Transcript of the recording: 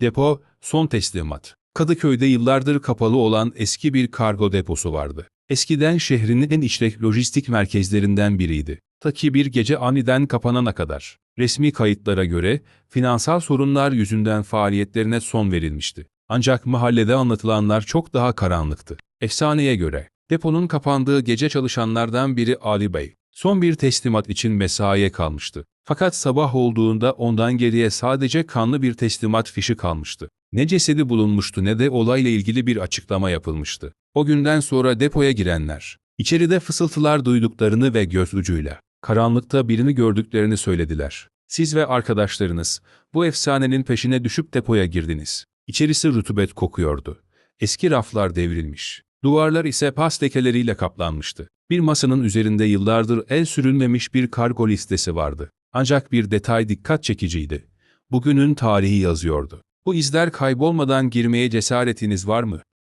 Depo, son teslimat. Kadıköy'de yıllardır kapalı olan eski bir kargo deposu vardı. Eskiden şehrin en işlek lojistik merkezlerinden biriydi. Ta ki bir gece aniden kapanana kadar. Resmi kayıtlara göre finansal sorunlar yüzünden faaliyetlerine son verilmişti. Ancak mahallede anlatılanlar çok daha karanlıktı. Efsaneye göre deponun kapandığı gece çalışanlardan biri Ali Bey son bir teslimat için mesaiye kalmıştı. Fakat sabah olduğunda ondan geriye sadece kanlı bir teslimat fişi kalmıştı. Ne cesedi bulunmuştu ne de olayla ilgili bir açıklama yapılmıştı. O günden sonra depoya girenler, içeride fısıltılar duyduklarını ve göz ucuyla, karanlıkta birini gördüklerini söylediler. Siz ve arkadaşlarınız bu efsanenin peşine düşüp depoya girdiniz. İçerisi rutubet kokuyordu. Eski raflar devrilmiş. Duvarlar ise pas lekeleriyle kaplanmıştı. Bir masanın üzerinde yıllardır el sürülmemiş bir kargo listesi vardı. Ancak bir detay dikkat çekiciydi. Bugünün tarihi yazıyordu. Bu izler kaybolmadan girmeye cesaretiniz var mı?